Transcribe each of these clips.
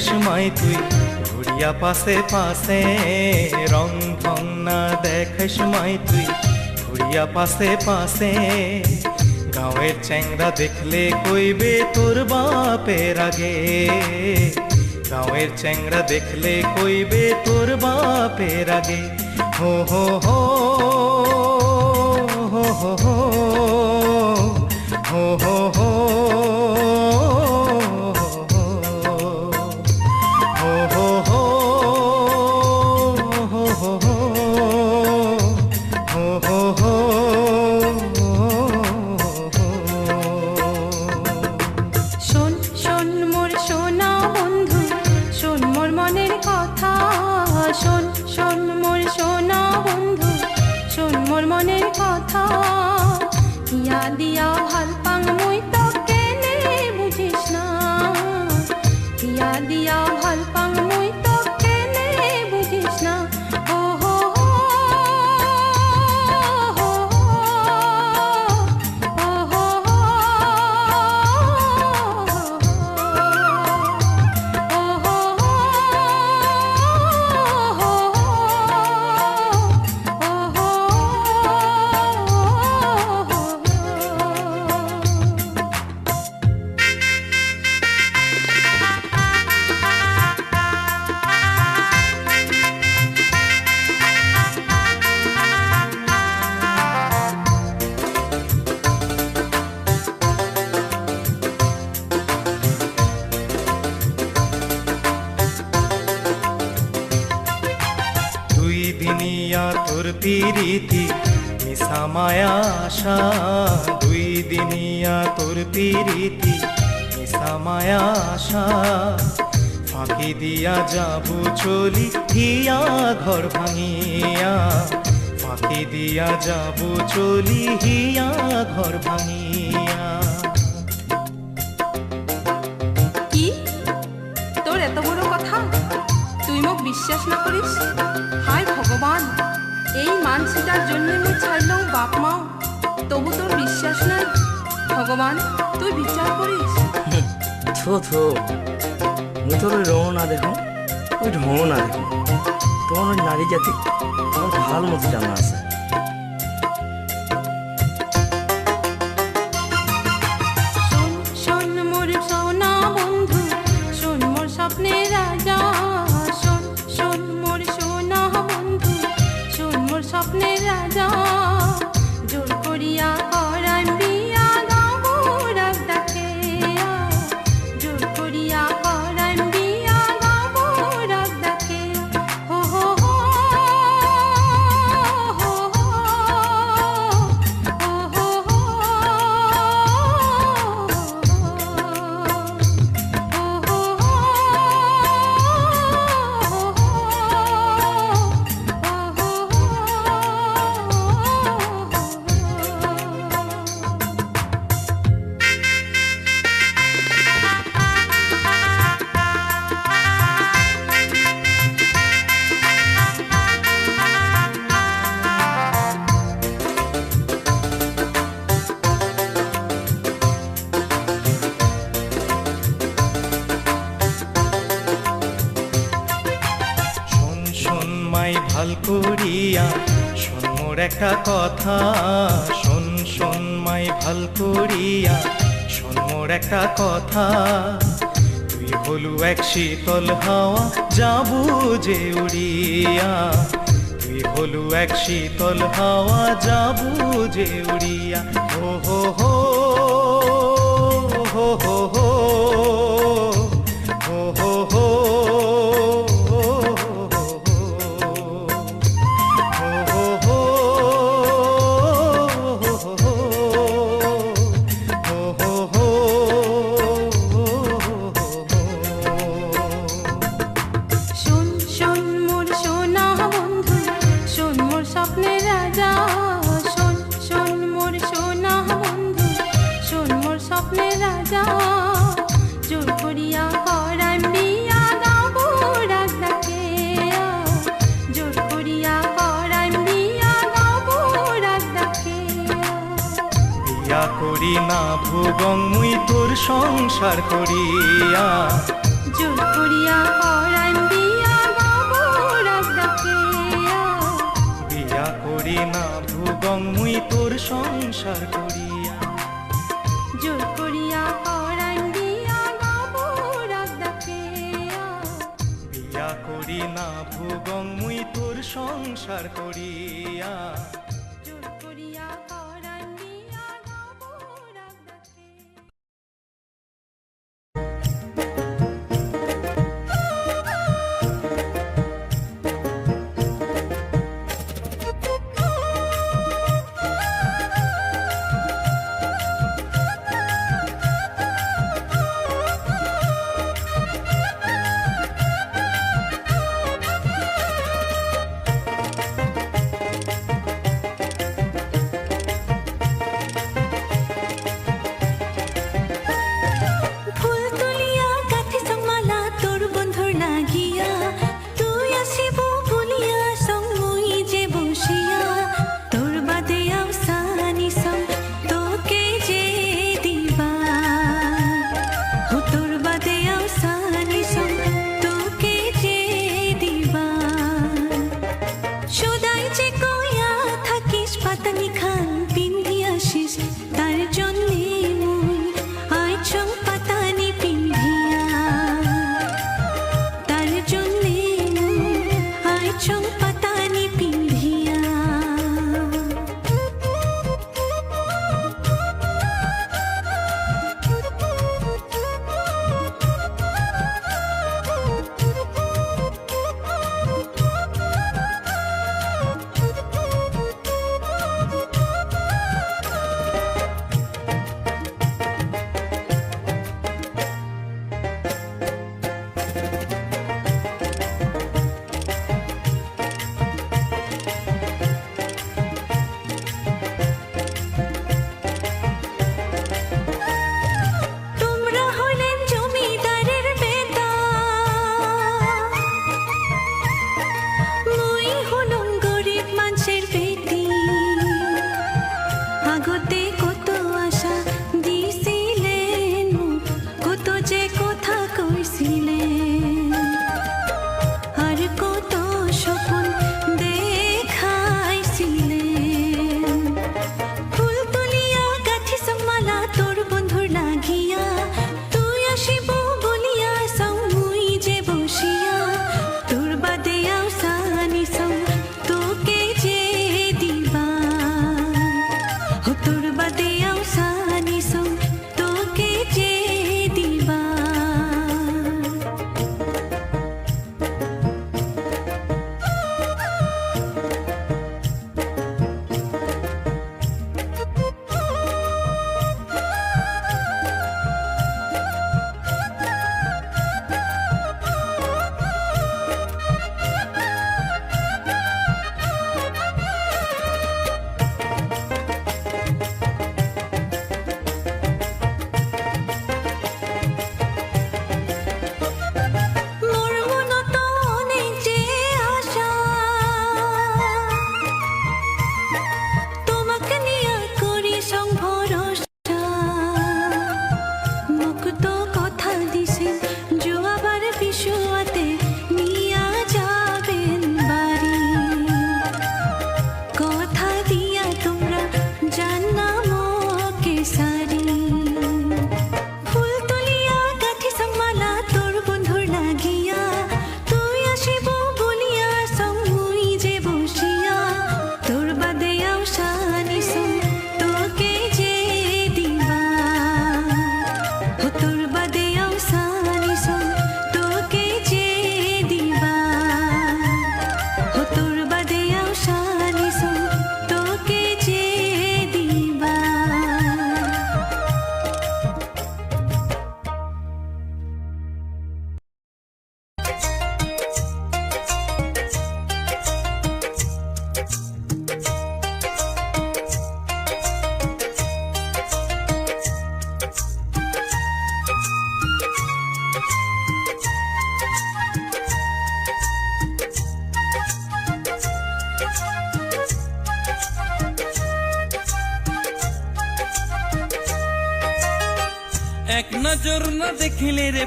সময় তুই ঘুরিয়া পাশে পাশে রং ঢং না দেখাস সময় তুই ঘুরিয়া পাশে পাশে গাঁয়ের চ্যাংরা দেখলে কইবে তোর বাপের আগে। গাঁয়ের চ্যাংরা দেখলে কইবে তোর বাপের আগে। হো হো হো হো হো হো হো হো আশা। দুই দিনিয়া তোর পিরিতি, মিশা মায়া আশা। ফাঁকি দিয়া যাব চলি হিয়া ঘর ভাঙিয়া। ফাঁকি দিয়া যাব চলি, হিয়া ঘর ভাঙিয়া। কি? তোর এত বড় কথা? তুই মোক বিশ্বাস না করিস? হায় ভগবান, এই মানসিটার জন্য মুই ছাড়লাম বাপ মাও তবু তোর বিশ্বাস নাই ভগবান, তুই বিচার করিস। থো থো। মুই তোর রঙ দেখো ওই ঢঙ দেখো তোমার ওই নারী জাতি তোমার ভালো মতো জানা আছে। করিয়া। শোন মোর একটা কথা, শোন শোন মাই ভালো করিয়া। শোন মোর একটা কথা, তুই হলু এক শীতল হাওয়া যাবু যে উড়িয়া। তুই হলু এক শীতল হাওয়া যাবু যে উড়িয়া। হো হো হো হো। করি না ভুবং মুই তোর সংসার করিয়া। জোর করিয়া পরাণ দিয়া বিয়া করি না ভুবং মুই তোর সংসার করিয়া। জোর করিয়া পরাণ দিয়া বিয়া করি না ভুবং মুই তোর সংসার করিয়া।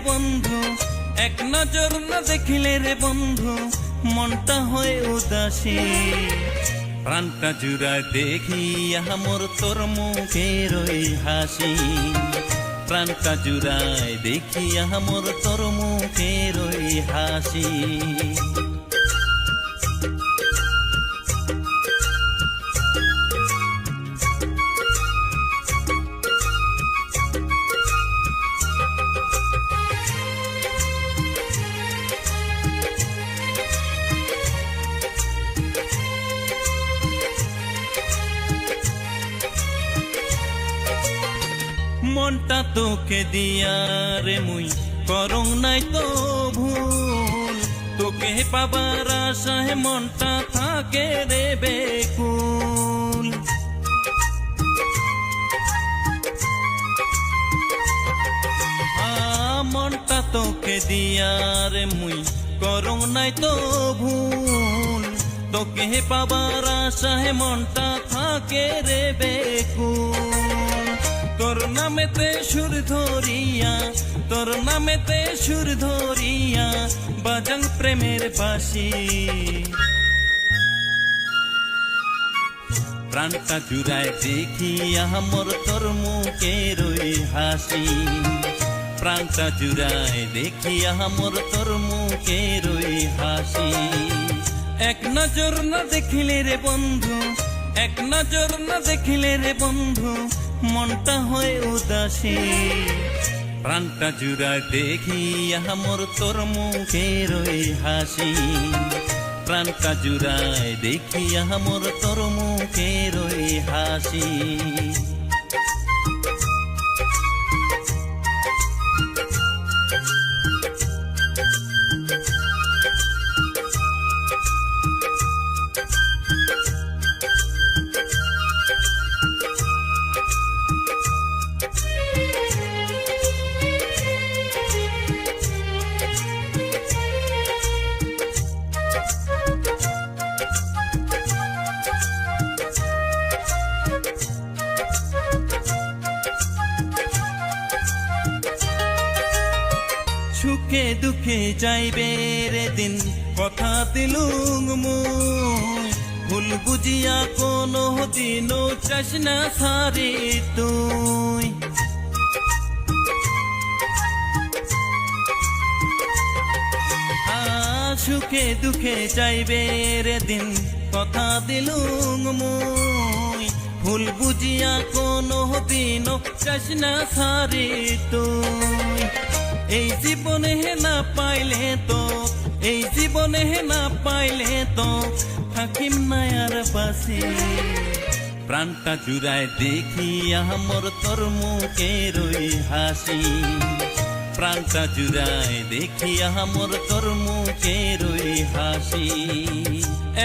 বন্ধু, এক নজর না দেখিলে রে বন্ধু, মনটা হয়ে উদাসী। প্রাণটা জুড়ায় দেখি আমর তোর মুখের ওই হাসি। প্রাণটা জুড়ায় দেখি আমর তোর মুখের ওই হাসি। মনটা তোকে দিয়া রে মুই করং নাই তো ভুল। তোকে পাবার আশায় মনটা থাকে রে বেকুল। মনটা তোকে দিয়া রে মুই করং নাই তো ভুল। তোকে পাবার আশায় মনটা থাকে রে তোর নামেতে সুর ধরিয়া, তোর নামেতে সুর ধরিয়া বাজান প্রেমের বাসি প্রাণটা জুড়ায় দেখি আমার তোর মুখের হাসি। প্রাণটা জুড়ায় দেখি আমার তোর মুখের হাসি। এক নজর না দেখিলে রে বন্ধু, এক নজর না দেখিলে রে বন্ধু মনটা হয়ে উদাসী। প্রাণটা জুড়ায় দেখি আমার তোর মুখের রয়ে হাসি। প্রাণটা জুড়ায় দেখি আমার তোর মুখের রয়ে হাসি। দুঃখে যাইবে রে দিন। কথা দিলুম মুই ভুল বুঝিয়া কোনো দিন চাস না সারে তুই। সুখে দুঃখে যাইবে রে দিন। কথা দিলুম মুই ভুল বুঝিয়া কোনো দিন চাস না সারে তুই। এই জীবনে না পাইলে তো, এই জীবনে না পাইলে তো, থাকিম না আর বাসি প্রাণটা জুড়ায় দেখি আমার তোর মুখের হাসি। প্রাণটা জুড়ায় দেখি আমার তোর মুখের হাসি।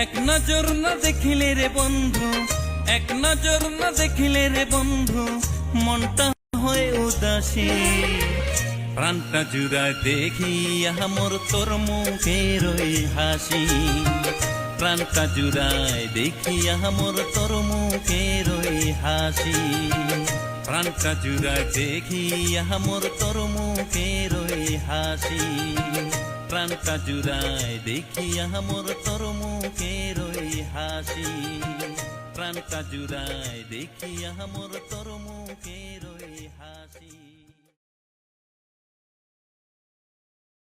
এক নজর না দেখিলে রে বন্ধু, এক নজর না দেখিলে রে বন্ধু, মনটা হয় উদাসী। প্রাণটা জুড়ায় দেখি আমার তোর মুখের হাসি। প্রাণটা জুড়ায় দেখি আমার তোর মুখের হাসি। প্রাণটা জুড়ায় দেখি আমার তোর মুখের হাসি। প্রাণটা জুড়ায় দেখি আমার তোর মুখের হাসি। প্রাণটা জুড়ায় দেখি আমার তোর